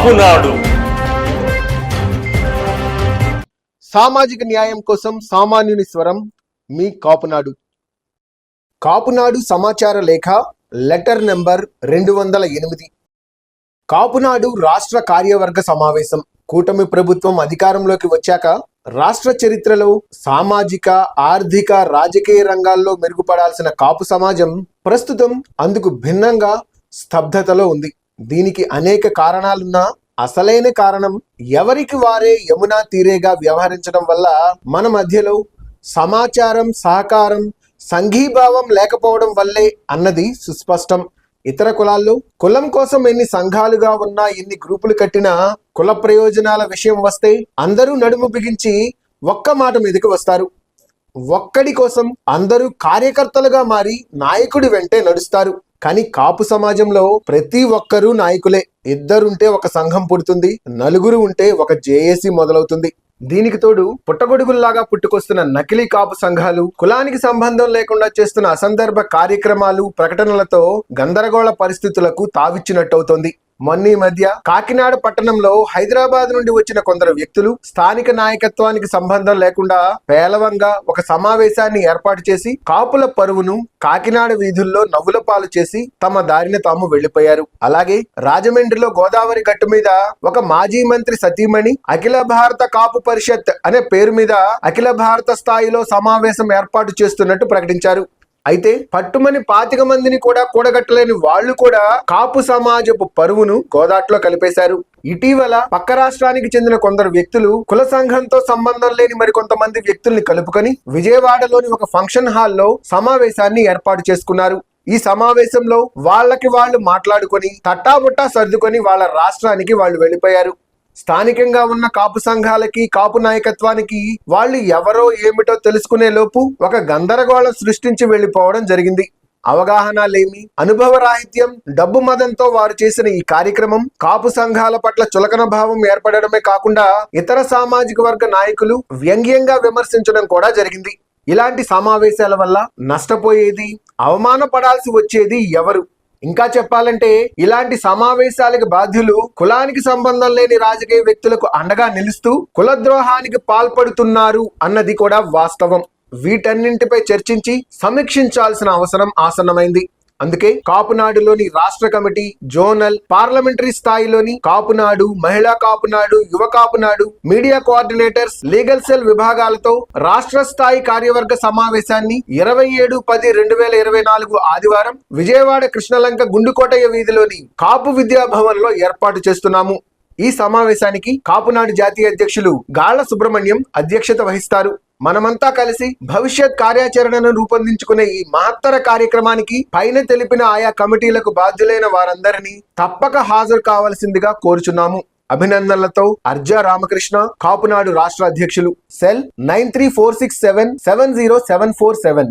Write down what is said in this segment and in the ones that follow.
కాపునాడు సామాజిక న్యాయం కోసం సామాన్యుని స్వరం మీ కాపునాడు. కాపునాడు సమాచార లేఖ లెటర్ నెంబర్ రెండు వందల ఎనిమిది. కాపునాడు రాష్ట్ర కార్యవర్గ సమావేశం. కూటమి ప్రభుత్వం అధికారంలోకి వచ్చాక రాష్ట్ర చరిత్రలో సామాజిక ఆర్థిక రాజకీయ రంగాల్లో మెరుగుపడాల్సిన కాపు సమాజం ప్రస్తుతం అందుకు భిన్నంగా స్తబ్దతలో ఉంది. దీనికి అనేక కారణాలున్నా అసలైన కారణం ఎవరికి వారే యమునా తీరేగా వ్యవహరించడం వల్ల మన మధ్యలో సమాచారం సహకారం సంఘీభావం లేకపోవడం వల్లే అన్నది సుస్పష్టం. ఇతర కులాల్లో కులం కోసం ఎన్ని సంఘాలుగా ఉన్నా ఎన్ని గ్రూపులు కట్టినా కుల ప్రయోజనాల విషయం వస్తే అందరూ నడుము బిగించి ఒక్క మాట మీదకి వస్తారు. ఒక్కడి కోసం అందరూ కార్యకర్తలుగా మారి నాయకుడి వెంటే నడుస్తారు. కానీ కాపు సమాజంలో ప్రతి ఒక్కరూ నాయకులే. ఇద్దరుంటే ఒక సంఘం పుడుతుంది నలుగురు ఉంటే ఒక జేఏసీ మొదలవుతుంది. దీనికి తోడు పుట్టగొడుగుల్లాగా పుట్టుకొస్తున్న నకిలీ కాపు సంఘాలు కులానికి సంబంధం లేకుండా చేస్తున్న అసందర్భ కార్యక్రమాలు ప్రకటనలతో గందరగోళ పరిస్థితులకు తావిచ్చినట్టవుతోంది. మొన్న మధ్య కాకినాడ పట్టణంలో హైదరాబాద్ నుండి వచ్చిన కొందరు వ్యక్తులు స్థానిక నాయకత్వానికి సంబంధం లేకుండా పేలవంగా ఒక సమావేశాన్ని ఏర్పాటు చేసి కాపుల పరువును కాకినాడ వీధుల్లో నవ్వుల పాలు చేసి తమ దారిన తాము వెళ్ళిపోయారు అలాగే రాజమండ్రిలో గోదావరి గట్టు మీద ఒక మాజీ మంత్రి సతీమణి అఖిల భారత కాపు పరిషత్ అనే పేరు మీద అఖిల భారత స్థాయిలో సమావేశం ఏర్పాటు చేస్తున్నట్టు ప్రకటించారు. అయితే పట్టుమని పాతిక మందిని కూడా కూడగట్టలేని వాళ్ళు కూడా కాపు సమాజపు పరువును గోదాట్లో కలిపేశారు. ఇటీవల పక్క రాష్ట్రానికి చెందిన కొందరు వ్యక్తులు కుల సంఘంతో సంబంధం లేని మరికొంతమంది వ్యక్తుల్ని కలుపుకొని విజయవాడలోని ఒక ఫంక్షన్ హాల్లో సమావేశాన్ని ఏర్పాటు చేసుకున్నారు. ఈ సమావేశంలో వాళ్ళకి వాళ్ళు మాట్లాడుకొని తట్టాబుట్టా సర్దుకొని వాళ్ళ రాష్ట్రానికి వాళ్ళు వెళ్ళిపోయారు. స్థానికంగా ఉన్న కాపు సంఘాలకి కాపు నాయకత్వానికి వాళ్ళు ఎవరో ఏమిటో తెలుసుకునే లోపు ఒక గందరగోళం సృష్టించి వెళ్ళిపోవడం జరిగింది. అవగాహన లేమి అనుభవ రాహిత్యం డబ్బు మదంతో వారు చేసిన ఈ కార్యక్రమం కాపు సంఘాల పట్ల చులకన భావం ఏర్పడడమే కాకుండా ఇతర సామాజిక వర్గ నాయకులు వ్యంగ్యంగా విమర్శించడం కూడా జరిగింది. ఇలాంటి సమావేశాల వల్ల నష్టపోయేది అవమానపడాల్సి వచ్చేది ఎవరు? ఇంకా చెప్పాలంటే ఇలాంటి సమావేశాలకు బాధ్యులు కులానికి సంబంధం లేని రాజకీయ వ్యక్తులకు అండగా నిలుస్తూ కులద్రోహానికి పాల్పడుతున్నారు అన్నది కూడా వాస్తవం. వీటన్నింటిపై చర్చించి సమీక్షించాల్సిన అవసరం ఆసన్నమైంది. అందుకే కాపునాడులోని రాష్ట్ర కమిటీ జోనల్ పార్లమెంటరీ స్థాయిలోని కాపునాడు మహిళా కాపునాడు యువ Kapunadu media coordinators legal cell విభాగాలతో రాష్ట్ర స్థాయి కార్యవర్గ సమావేశాన్ని ఇరవై ఏడు పది రెండు వేల ఇరవై నాలుగు ఆదివారం విజయవాడ కృష్ణలంక గుండుకోటయ్య వీధిలోని కాపు విద్యాభవన్లో ఏర్పాటు చేస్తున్నాము. ఈ సమావేశానికి కాపునాడు జాతీయ అధ్యక్షులు గాళ్ళ సుబ్రహ్మణ్యం అధ్యక్షత వహిస్తారు. మనమంతా కలిసి భవిష్యత్ కార్యాచరణను రూపొందించుకునే ఈ మహత్తర కార్యక్రమానికి పైన తెలిపిన ఆయా కమిటీలకు బాధ్యులైన వారందరినీ తప్పక హాజరు కావాల్సిందిగా కోరుచున్నాము. అభినందనలతో అర్జా రామకృష్ణ కాపునాడు రాష్ట్ర అధ్యక్షులు. Cell nine three four six seven seven zero seven four seven.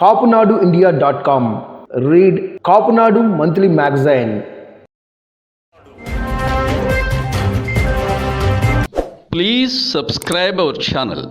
Kapunadu India dot com. Read Kapunadu monthly magazine. Please subscribe our channel